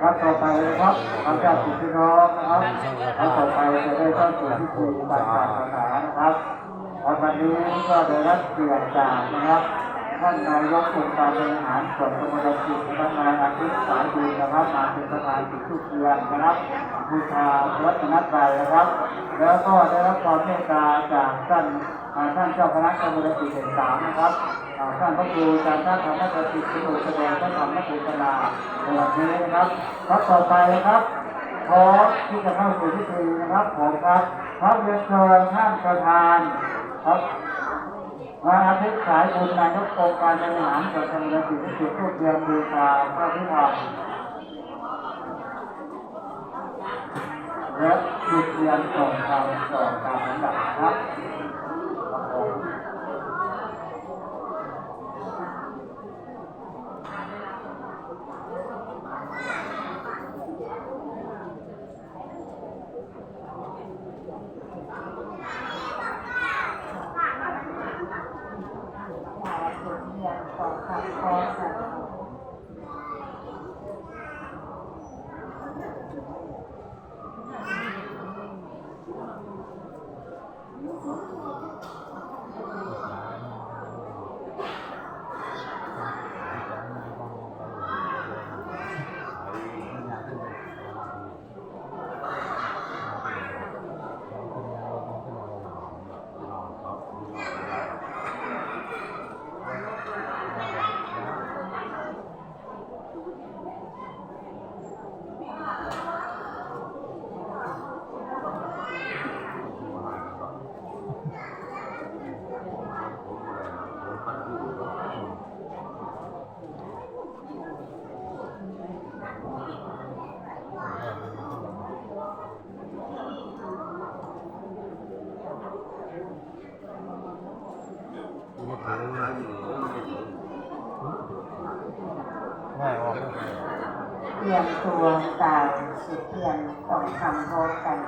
ครับต่อไปนะครับหลังจากสิทธิน้องนะครับแล้วต่อไปจะได้เข้าสู่พิธีทางศาสนานะครับวันนี้ก็ได้รับเกียรติจากนะครับท่านนายกองค์การบริหารส่วนตำบลจิตท่านนายอาทิตย์สายดีนะครับมาเป็นประธานจิตทุกเดือนนะครับบูชาวัฒนธรรมนะครับ แล้วก็ได้รับความเมตตาจากท่าน ท่านเจ้าคณะตำบลจิตเด่นสามนะครับท่านพระครูอาจารย์ท่านธรรมกสิทธิ์ที่แสดงท่านธรรมกเทศนาในวันนี้นะครับครับต่อไปนะครับขอที่จะเข้าสู่พิธีนะครับผมครับพระเรียนเชิญท่านประธานครับมาอาทิตย์สายบุญนายกองค์การบริหารส่วนตำบลจิตที่สุดทุกเดือนบูชาพระพิธามและจุดเทียนส่งทางส่งตามลำหรับครับ รียมตัวตามสุดเพียนต้องทำพร้อมกัน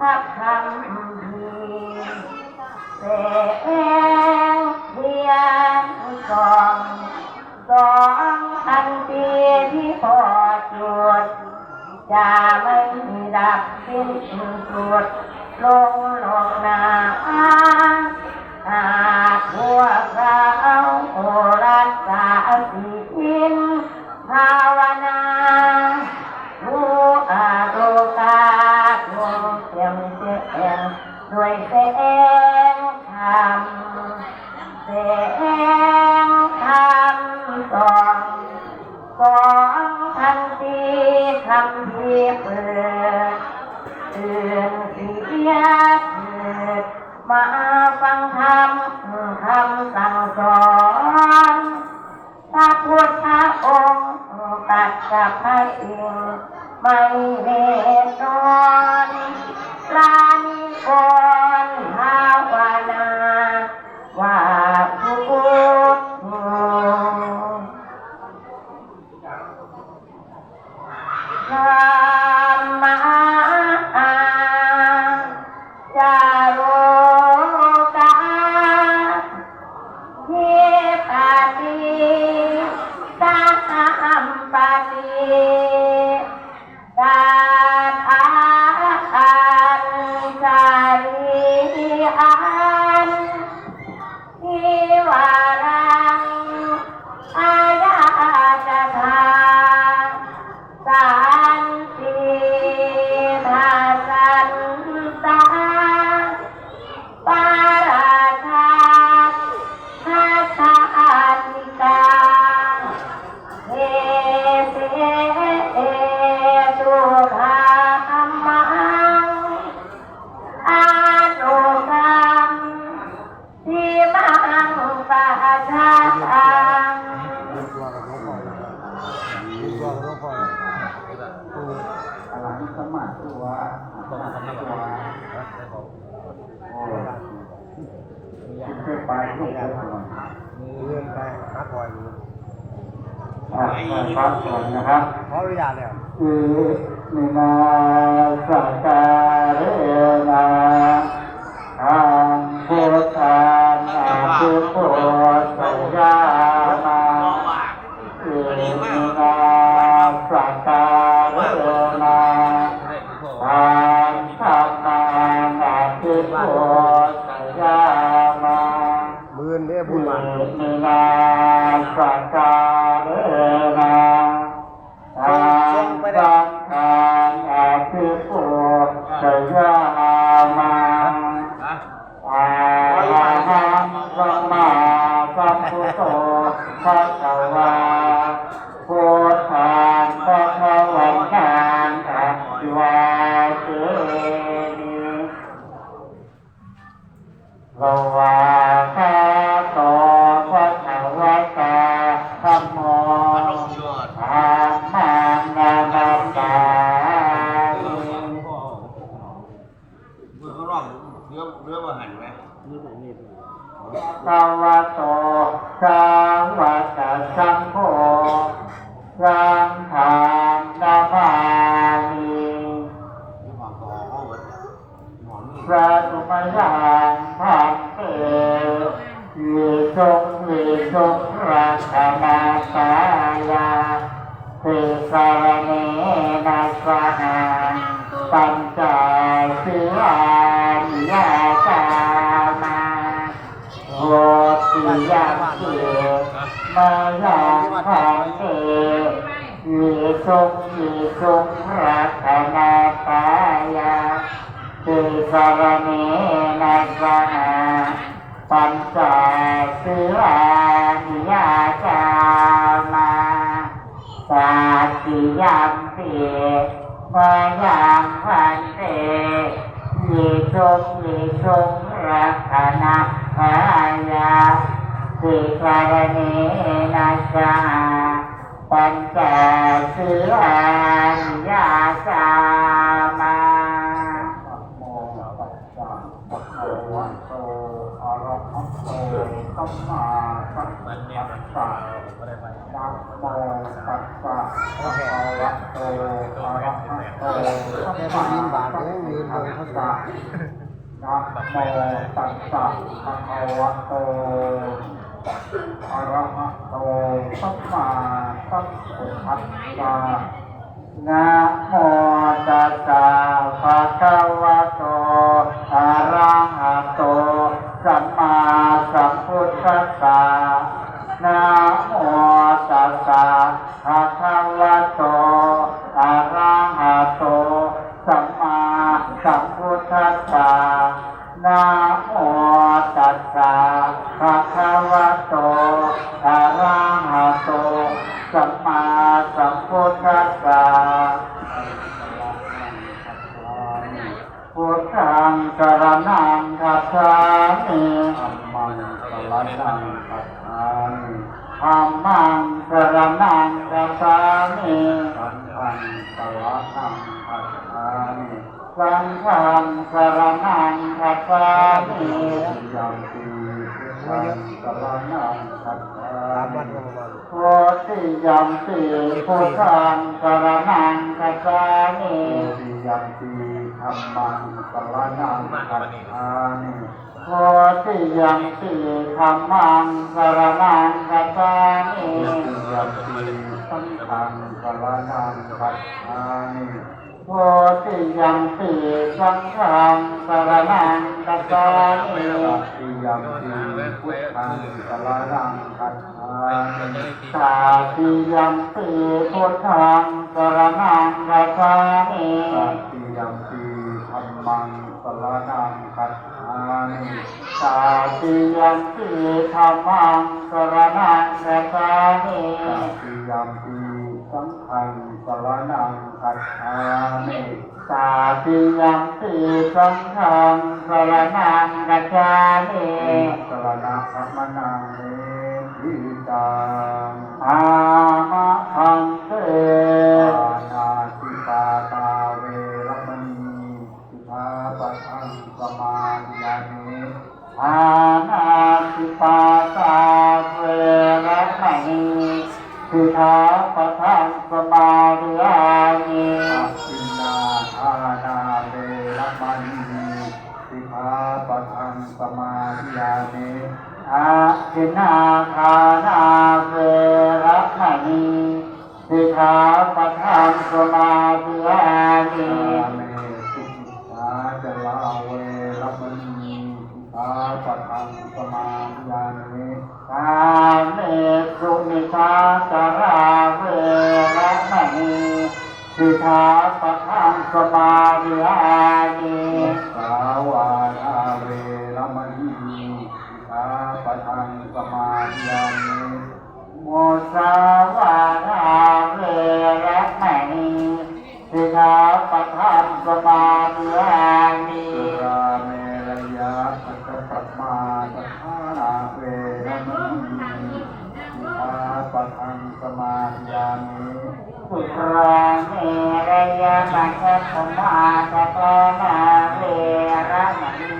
พับคำพีแส วงเขออนุญาตแล้วอิมินาสักา สายาเทสารเนนัสหาปัญจสีลานยาจามาโหติยังเกมายังพันเตวิทรงวิทรงรัตนาสายาติสารเนนัสหาปัญจศีลาารเนนัสหาปัญจศีลานิยาจามาโมตัสสะภะคะวะโตอะระหะโตสัมมาสัมพุทธัสสะนะโมตัสสะภะคะวะโตอะระหะโตสัมมาสัมพุทธัสสะนะโมตัสสะภะคะวะโต อะระหะโตสัมมาสัมพุทธัสสะนะโมตัสสะภะคะวะโตอะระหะโตสัมมาสัมพุทธัสสะนะ สรณังคัจฉามิธัมมังสรณังคัจฉามิสังฆังสรณังคัจฉามิสังฆังสรณังคัจฉามิยังปีพุทธังสรณังคัจฉามวันมิก็ประมาณโพธิยัมปิพุทธังสรณังคัจฉามิติยัมปิธรรมังสรณังคัจฉามิ โพธิยัมปิธรรมังสรณังคัจฉามิติยัมปิสังฆังสรณังคัจฉามิโพธิยัมปิสังฆังสรณังคัจฉามิติยัมปิพุทธังสรณังคัจฉามิสาธิยัมปีพุทธังสรณังคัจฉามิสาธิยัมปีธรรมังสรณังคัจฉามิ สาธิยัมปีธรรมังสรณังคัจฉามิสาธิยัมปีสังฆังสรณังคัจฉามิสาธิยัมปีสังฆังสรณังคัจฉามิสรณะสัมมนังเนทิตังอามะพันเต มายานิอาณาติปาตาเวรขังสุขาปะทังสมาริยานิอาสินาธานาเวรมณีสิขาปะทังสมาริยานิอาสินาธานาเวรมณีสิขาปะทังสมาริยานิเมสุขาจะลาเว ขาปะทังสมาธิยามิกาเมสุมิชาจาราเวระมณีสิขาปะทังสมาธิยามิสาวานาเวรมณีสิกขาปะทังสมาธิยามิโมสาวานาเวระมณีสิขาปะทังสมาธิยามิสุราเมรยะสัจปั ตมาสัทธานาเวรมณีสิกขาปะทังสมาญามิสุราเอระยะมัจจปมาตปนาเวระมณี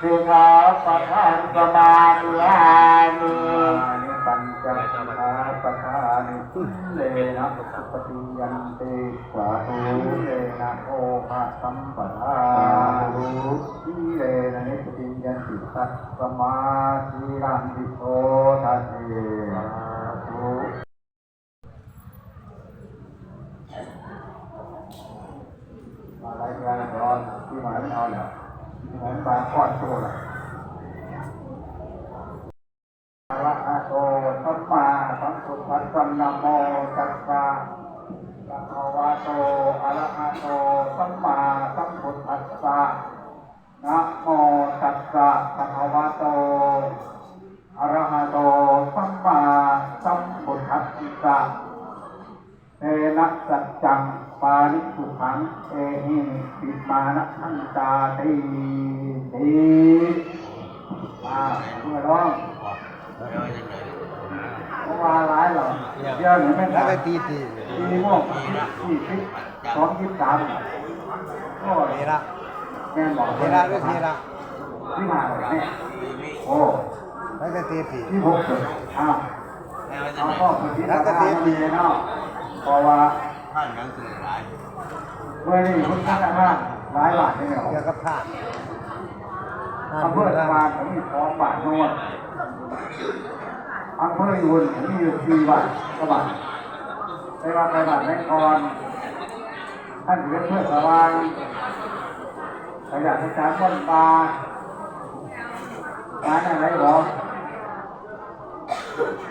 สิขาปะทังสมาญามิ เลนะปฏิยันติสาธุเลนะโอภะสัมปทาธุทีเลนะนิปฏิยันติสัตสมาธิรันติโสทัสเทสาธุอะไรงานร้อนที่หมายไม่เอาเนี่ยที่หมายบางก้อนโตเลยอะระหะ โตสัมมาสัมพุทธัสสะนะโมตัสสะภะคะวะโตอะระหะ เดี๋ยวหนูไม่แล้วก็ได้ตีตีตีม่วงยี่สิบสองยี่สิบสามโอ้ยเทระแม่บอกเทระด้วยเทระที่มาเลยเนี่ยโอ้แล้วก็ตีตีที่หกสุดอ้าวเอาข้อสุดที่ทำงานดีเนาะเพราะว่าท่านยังสื่อหลายเมื่อนี้คุณท่านอาหลายบาทนี่เหรอเกี่ยวกับท่านอำเภอสมานผมมีสองบาทนวด อำเภอยุนมีอยู่สี่บาทก็บาทไปว่าไปบาทแม่กรท่านเรียนเพื่อสว่างประหยัดในการต้นปลาร้านอะไรหรอ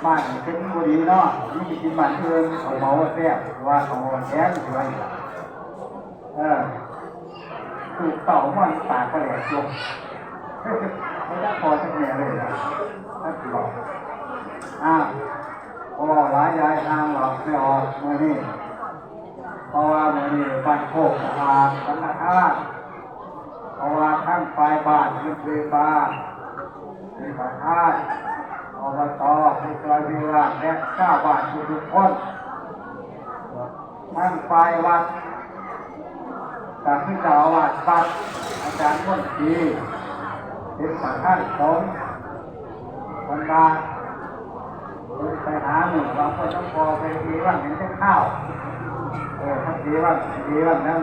บ้านเป็นบุรีเนาะนี่กินบ้านเพื่อนเขาเมาแซ่บว่าเขาแย้งอยู่ไว้เออถูกเต่ามันตากระแหลกลงไม่ได้พอสักแง่เลยนะถ้าถือ บอกอ้าวพอร้ายยายทางหลอกไม่ออกมือนี้เพราะว่ามื่อนี้บ้านโคกสะอาดธนาคารเพราะว่าทั้งไฟบ้านเป็นเรือบานมีประธานอบตมีซอยมีร้านและข้าบ้านทุกๆคนทั้งไฟวัดจากที่เจ้าอาวาสวัดอาจารย์พ้นทีเป็นสังฆาธิสงฆ์คนบา ไปหาหนึ่งบางคนต้องพอไปดีว่าเห็นแต่ข้าวเออถ้าดีว่าดีว่านั่ง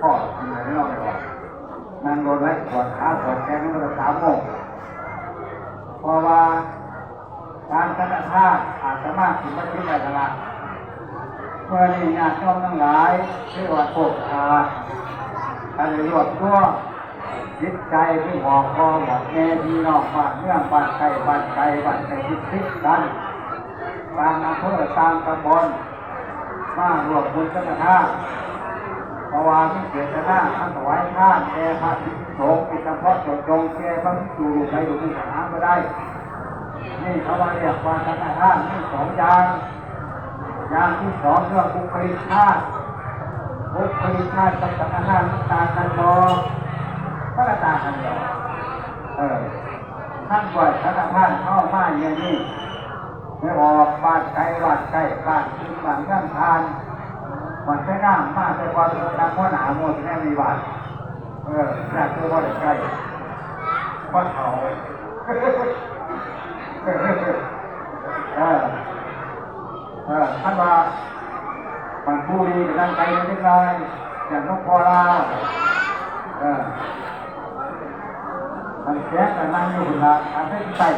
พ่อกินอะไรไม่รอดเลยว่านั่งรถไว้ปวดขาปวดแขนนั่งรถสามโมงเพราะว่าการธนาคารอาจจะมากถึงไม่คิดอะไรละเมื่อนี้งานชมทั้งหลายที่วัดโคกอาการรวดตัวจิตใจที่หอกคอหมดแม่พี่น้องบ้านเมืองบ้านไก่บ้านไก่บ้านไก่ทิศทิศกัน ตามอำเภอตามตำบลมารวมบุญธนาคารเพราวาที่เกิดจะน่าท่านถวายท่านแก่พระภิกษุสงฆ์เป็นเฉพาะจดจงแก่พระภิกษุใครอยู่ที่สถานก็ได้ นี่เขาว่าเรียกว่าธนาคารมีสองอย่างอย่างที่สองเรื่องบุคลิกชาติบุคลิกชาติกับธนาคารต่างกันบ่ก็ต่างกันบ่เออท่านปล่อยธนาคารเข้ามาอย่างนี้ ไม่ออกบ้านไกลบ้านใกล้บ้านขึ้นบ้านข้างทานบ้านใกล้น้ำมากแต่ความตามข้อหนาหมดแน่มีบ้านเอออยากเจอว่าใกล้บ้านเขาเออเออท่านว่าบางผู้ดีนั่งไกลนิดหน่อยอย่างนกพอลาเออมันแจ๊กนั่งอยู่คนละอันนี้ใส่